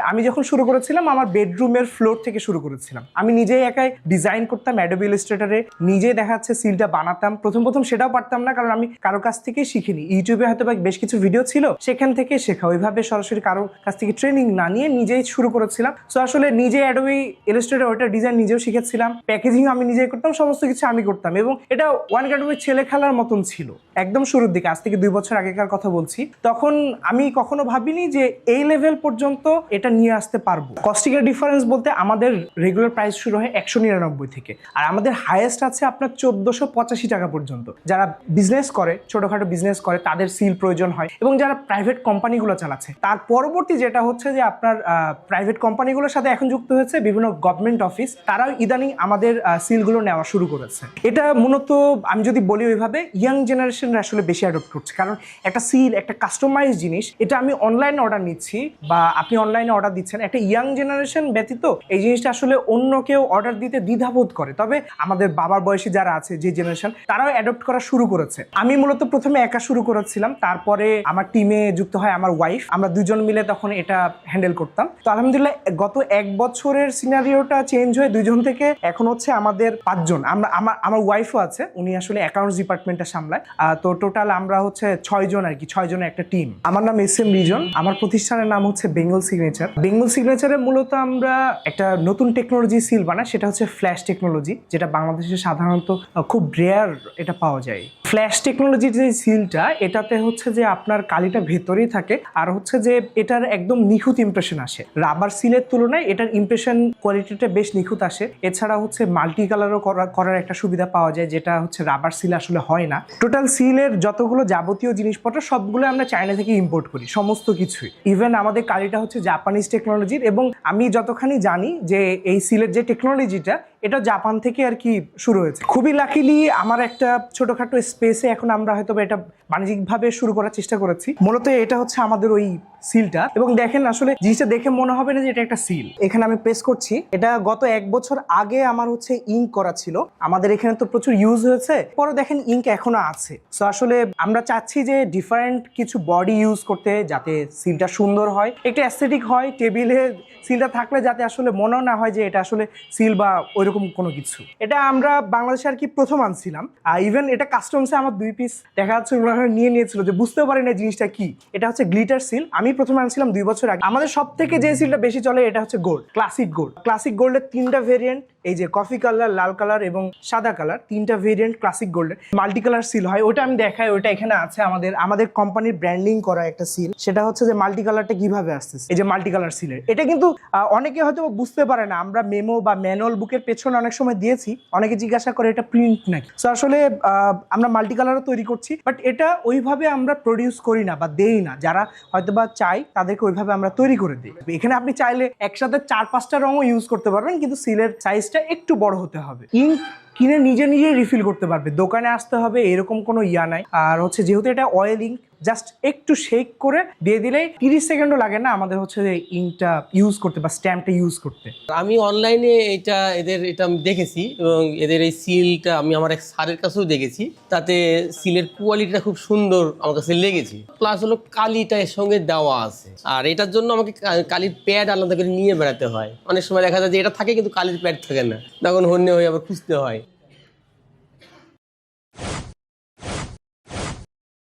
আমি যখন শুরু করেছিলাম, আমার বেডরুমের ফ্লোর থেকে শুরু করেছিলাম। আমি নিজেই একাই ডিজাইন করতাম অ্যাডোবি ইলাস্ট্রেটরে নিজে দেখা যাচ্ছে সিলটা বানাতাম। প্রথম প্রথম সেটাও পারতাম না, কারণ আমি কারও কাছ থেকে শিখিনি। ইউটিউবে হয়তো বা বেশ কিছু ভিডিও ছিল, সেখান থেকে শেখা। ওইভাবে সরাসরি কারও কাছ থেকে ট্রেনিং না নিয়ে নিজেই শুরু করেছিলাম। সো আসলে নিজে অ্যাডোবি ইলাস্ট্রেটর ওটা ডিজাইন নিজেও শিখেছিলাম। প্যাকেজিং আমি নিজেই করতাম, সমস্ত কিছু আমি করতাম। এবং এটা ওয়ান ক্যাটাগরি ছেলে খেলার মতন ছিল। একদম শুরুর দিকে, আজ থেকে দুই বছর আগেকার কথা বলছি। তখন আমি কখনো ভাবিনি যে এই লেভেল পর্যন্ত এটা নিয়ে আসতে পারব। কস্টিংয়ের ডিফারেন্স বলতে আমাদের রেগুলার প্রাইস শুরু হয় একশো নিরানব্বই থেকে। আর আমাদের হাইয়েস্ট আছে আপনার চোদ্দশো পঁচাশি টাকা পর্যন্ত। যারা বিজনেস করে, ছোটখাটো বিজনেস করে, তাদের সিল প্রয়োজন হয়। এবং যারা প্রাইভেট কোম্পানিগুলো চালাচ্ছে, তার পরবর্তী যেটা হচ্ছে যে আপনার প্রাইভেট কোম্পানিগুলোর সাথে এখন যুক্ত হয়েছে বিভিন্ন গভর্নমেন্ট অফিস তারাও ইদানিং আমাদের সিলগুলো নেওয়া শুরু করেছে। এটা মূলত আমি যদি বলি ওইভাবে ইয়াং জেনারেশনরা আসলে বেশি অ্যাডপ্ট করছে। কারণ একটা সিল একটা কাস্টমাইজ জিনিস, এটা আমি অনলাইন অর্ডার নিচ্ছি বা আপনি অনলাইনে অর্ডার দিচ্ছেন। একটা ইয়াং জেনারেশন ব্যতীত এই জিনিসটা আসলে অন্য কেউ অর্ডার দিতে দ্বিধাবোধ করে। তবে আমাদের বাবার বয়সী যারা আছে, যে জেনারেশন তারাও অ্যাডপ্ট করা শুরু করেছে। আমি মূলত প্রথমে একা শুরু করেছিলাম। তারপরে আমার টিমে যুক্ত হয় আমার ওয়াইফ আমরা দুজন মিলে তখন এটা হ্যান্ডেল করতাম। তো আলহামদুলিল্লাহ, গত এক বছরের সিনারিওটা চেঞ্জ হয়ে দুজন থেকে এখন হচ্ছে আমাদের পাঁচজন। আমরা আমার আমার ওয়াইফও আছে। উনি আসলে অ্যাকাউন্টস ডিপার্টমেন্টটা সামলায়। তো টোটাল আমরা হচ্ছে ছয়জন আর কি ছয় জনের একটা টিম আমার নাম এস এম রিজন আমার প্রতিষ্ঠানের নাম হচ্ছে বেঙ্গল সিগনেচার বেঙ্গল সিগনেচারে মূলত আমরা একটা নতুন টেকনোলজি সিল বানাই, সেটা হচ্ছে ফ্ল্যাশ টেকনোলজি যেটা বাংলাদেশে সাধারণত খুব রেয়ার এটা পাওয়া যায়। ফ্ল্যাশ টেকনোলজির যে সিলটা এটাতে হচ্ছে যে আপনার কালিটা ভেতরেই থাকে, আর হচ্ছে যে এটার একদম নিখুঁত ইমপ্রেশন আসে। রাবার সিলের তুলনায় এটার ইমপ্রেশন কোয়ালিটিটা বেশ নিখুঁত আসে। এছাড়া হচ্ছে মাল্টি কালারও করার একটা সুবিধা পাওয়া যায়, যেটা হচ্ছে রাবার সিল আসলে হয় না। টোটাল সিলের যতগুলো যাবতীয় জিনিসপত্র সবগুলো আমরা চায়না থেকে ইম্পোর্ট করি, সমস্ত কিছুই। ইভেন আমাদের কালিটা হচ্ছে জাপানিজ টেকনোলজির এবং আমি যতখানি জানি যে এই সিলের যে টেকনোলজিটা এটা জাপান থেকে আর কি শুরু হয়েছে। খুবই লাকিলি আমার একটা ছোটখাটো স্পেসে এখন আমরা হয়তো এটা বাণিজ্যিকভাবে শুরু করার চেষ্টা করেছি। মূলত এটা হচ্ছে আমাদের ওই সিলটা। এবং দেখেন আসলে জিনিসটা দেখে মনে হবে না যে এটা একটা সিল। এখানে আমি প্রেস করছি। এটা গত এক বছর আগে আমার হচ্ছে ইঙ্ক করা ছিল। আমাদের এখানে তো প্রচুর ইউজ হয়েছে। পরে দেখেন ইঙ্ক এখনও আছে। সো আসলে আমরা চাচ্ছি যে ডিফারেন্ট কিছু বডি ইউজ করতে যাতে সিলটা সুন্দর হয়। একটু অ্যাস্থেটিক হয় টেবিলে সিলটা থাকলে যাতে আসলে মনেও না হয় যে এটা আসলে সিল বা ওইরকম কোনো কিছু। এটা আমরা বাংলাদেশে আর কি প্রথম আনছিলাম। আর ইভেন এটা কাস্টমসে আমার দুই পিস দেখা যাচ্ছে ওনারা নিয়ে নিয়েছিল যে বুঝতেও পারি না জিনিসটা কি। এটা হচ্ছে গ্লিটার সিল আমি প্রথমে আনছিলাম দুই বছর আগে। আমাদের সব থেকে যে সিলটা বেশি চলে, এটা হচ্ছে গোল্ড ক্লাসিক গোল্ড ক্লাসিক গোল্ডের তিনটা ভেরিয়েন্ট এই যে কফি কালার লাল কালার এবং সাদা কালার তিনটা ভেরিয়েন্ট ক্লাসিক গোল্ডের মাল্টি কালার সিল হয়, ওটা আমি দেখাই, ওটা এখানে আছে আমাদের আমাদের কোম্পানির ব্র্যান্ডিং করা একটা সিল সেটা হচ্ছে যে মাল্টি কালারটা কীভাবে আসতেছে, এই যে মাল্টি কালার সিলের এটা কিন্তু অনেকে হয়তো বুঝতে পারে না, আমরা মেমো বা ম্যানুয়াল বুকের পেছনে অনেক সময় দিয়েছি, অনেকে জিজ্ঞাসা করে এটা প্রিন্ট নাকি। তো আসলে আমরা মাল্টি কালারও তৈরি করছি বাট এটা ওইভাবে আমরা প্রডিউস করি না বা দেই না। যারা হয়তো বা চাই, তাদেরকে ওইভাবে আমরা তৈরি করে দিই। এখানে আপনি চাইলে একসাথে চার, পাঁচটা রঙও ইউজ করতে পারবেন, কিন্তু সিলের সাইজটা একটু বড় হতে হবে। ইঙ্ক কিনে নিজে নিজে রিফিল করতে পারবে। দোকানে আসতে হবে, এরকম কোনো ইয়া নাই। আর হচ্ছে যেহেতু এটা অয়েল ইঙ্ক জাস্ট একটু শেক করে দিয়ে দিলেই তিরিশ সেকেন্ডও লাগে না আমাদের হচ্ছে যে ইঙ্কটা ইউজ করতে বা স্ট্যাম্পটা ইউজ করতে। আমি অনলাইনে এটা, এদের এটা আমি দেখেছি এবং এদের এই সিলটা আমি আমার এক সারের কাছেও দেখেছি। তাতে সিলের কোয়ালিটিটা খুব সুন্দর আমার কাছে লেগেছে। প্লাস হলো কালিটা এর সঙ্গে দেওয়া আছে। আর এটার জন্য আমাকে কালির প্যাড আলাদা করে নিয়ে বেড়াতে হয়। অনেক সময় দেখা যায় যে এটা থাকে কিন্তু কালির প্যাড থাকে না। তখন হন্যে হয়ে আবার খুঁজতে হয়।